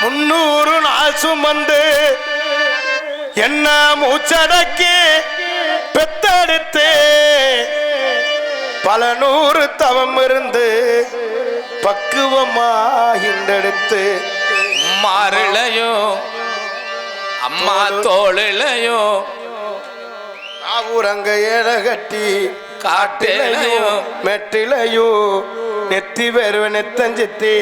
முன்னூறு நாள் சுமந்து என்ன மூச்சடக்கி பெத்தெடுத்து. பல நூறு தவம் இருந்து பக்குவமா இண்டெடுத்து மாறிளையோ அம்மா தோளிலையோ நாவூரங்க ஏழ கட்டி காட்டிலையோ மெட்டிலையோ நெத்தி வருவ நெத்தஞ்சித்தி.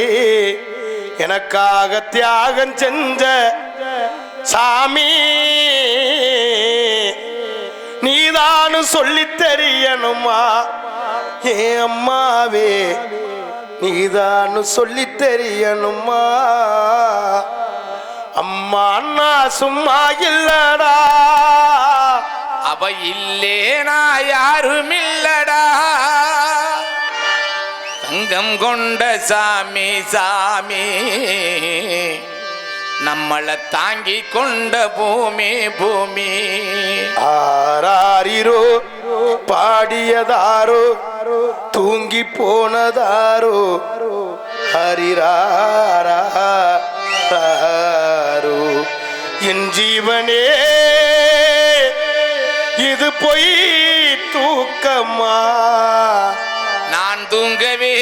எனக்காக தியாகம் செஞ்ச சாமி நீதானு சொல்லி தெரியணுமா? ஏ அம்மாவே நீதானு சொல்லி தெரியணுமா? அம்மா அண்ணா சும்மா இல்லடா. அவ இல்லேனா யாரும் இல்லடா. தங்கம் கொண்ட சாமி சாமி. நம்மளை தாங்கி கொண்ட பூமி பூமி. ஆராரிரோ பாடியதாரோ தூங்கி போனதாரோ ஹரிராரோ என் ஜீவனே இது பொய் தூக்கமா? நான் தூங்கவே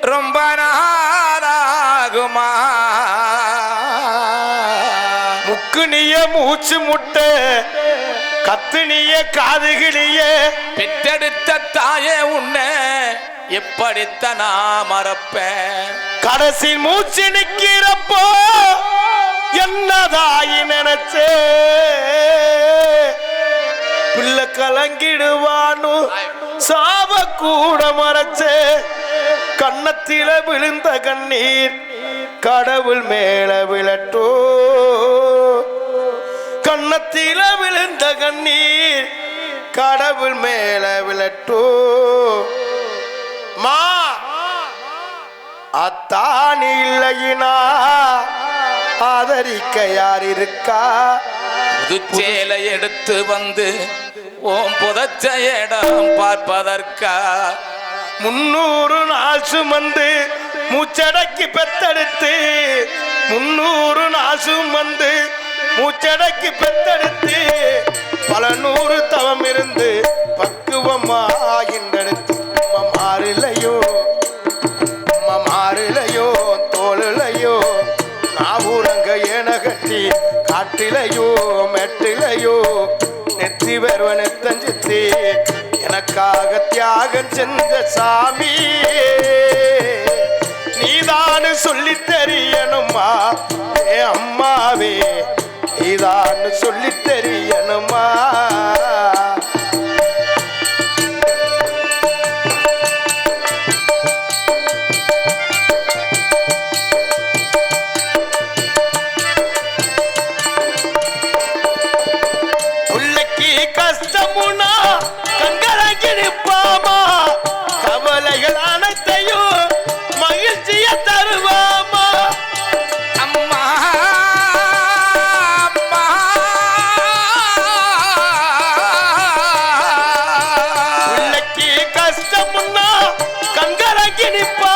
ரொம்ப நாளாகுமா? முக்குனிய மூச்சு முட்டை கத்துனிய காதுகிளிய. பெற்றெடுத்த தாயே உன்னை எப்படித்த நான் மறப்பேன்? கடைசி மூச்சு நிக்கிறப்போ என்னதாயி நினைச்சே? பிள்ளை கலங்கிடுவானு? சாவ கூட மறைச்சே கண்ணத்தில விழுந்த கண்ணீர் கடவுள் மேல விழட்டோ. கண்ணத்தில விழுந்த கண்ணீர் கடவுள் மேல விழட்டோ. மா அத்தானி இல்லையினா ஆதரிக்க யார் இருக்கா? புதுச்சேலை எடுத்து வந்து ஓம் புதச்ச இடம் பார்ப்பதற்கா? முன்னூறு நாள் சுமந்து மூச்சடக்கி பெத்தெடுத்து முன்னூறு நாள் சுமந்து மூச்சடக்கி பெத்தெடுத்து பல நூறு தவம் இருந்து பக்குவமா இன்றெடுத்து மாறிலையோ மாறிலையோ தோளிலையோ நாவூரங்க ஏன கட்டி காட்டிலையோ மெட்டிலையோ நெற்றி வருவ நெத்தஞ்சித்தி எனக்காக தியாகம் செஞ்ச சாமி. நீதானு சொல்லி தெரியணுமா? ஏ அம்மாவே நீதானு சொல்லி கஷ்டம்னா கஷ்டமுன்னா நிப்பா.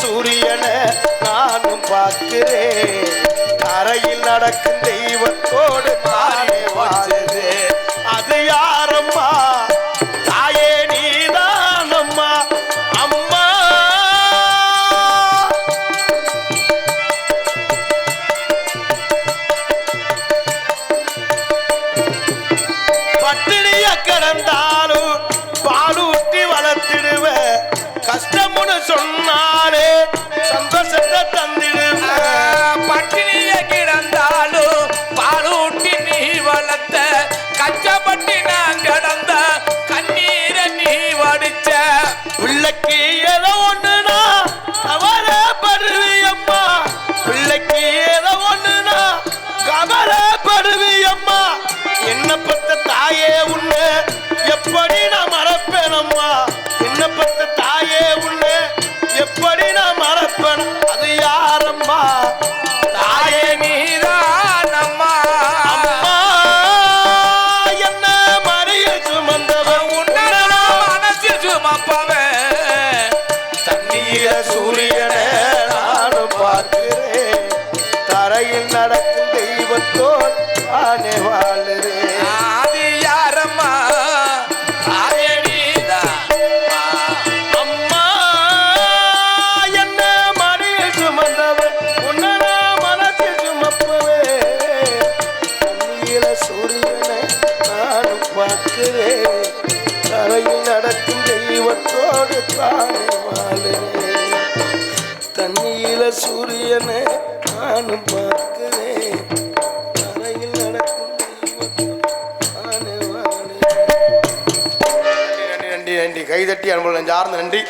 சூரியனை நானும் பார்க்கிறேன். கரையில் நடக்கும் தெய்வத்தோடு தானே வச்சது அது யாரம்மா? தாயே நீதானம்மா? அம்மா. பட்டினிய கிடந்தாலும் பாலூட்டி வளர்த்திடுவ சூரியனை நானும் பார்க்கிறேன். தரையில் நடக்கும் தெய்வத்தோடு நானே வாழுறேன். ஆதி யாரம்மா? சூரியனை நானும் பார்க்கிறேன். தரையில் நடக்கும் தெய்வத்தோடு தானே வாழுறேன் தண்ணியில சூரியனை நானும் பார்க்கிறேன். தரையில் நடக்கும் தெய்வத்தோடு தானே வாழுறேன் நன்றி நன்றி நன்றி. நன்றி கைதட்டி அன்புள்ள நெஞ்சார்ந்த நன்றி.